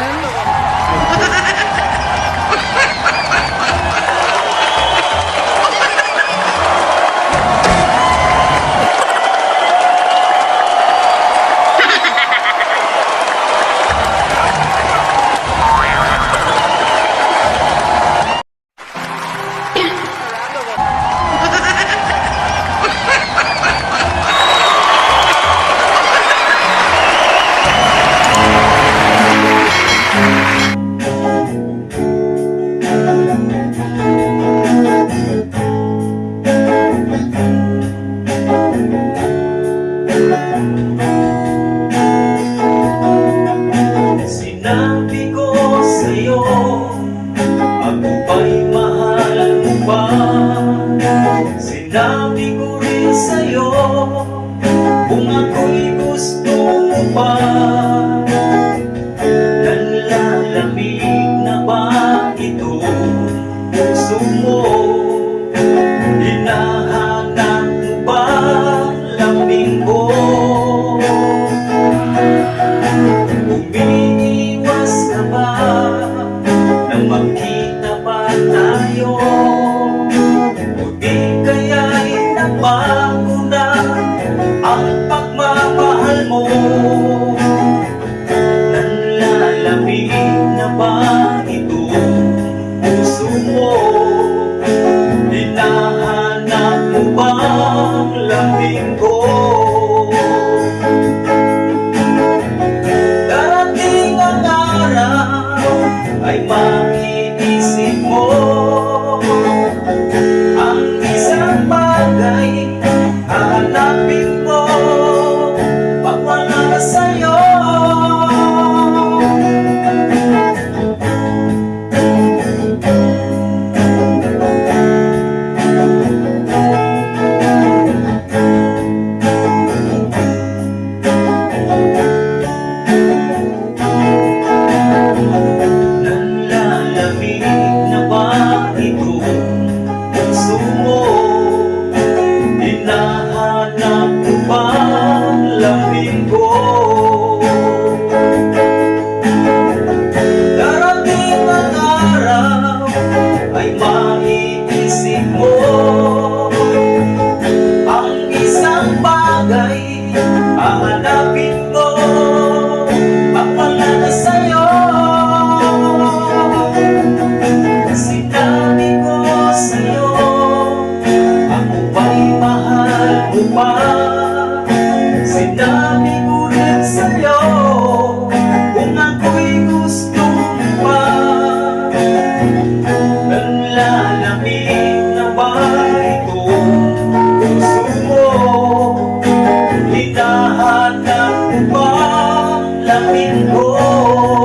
gentlemen. Sinabi ko sa'yo Ako ba'y mahal mo ba? Sinabi 주님. akin ko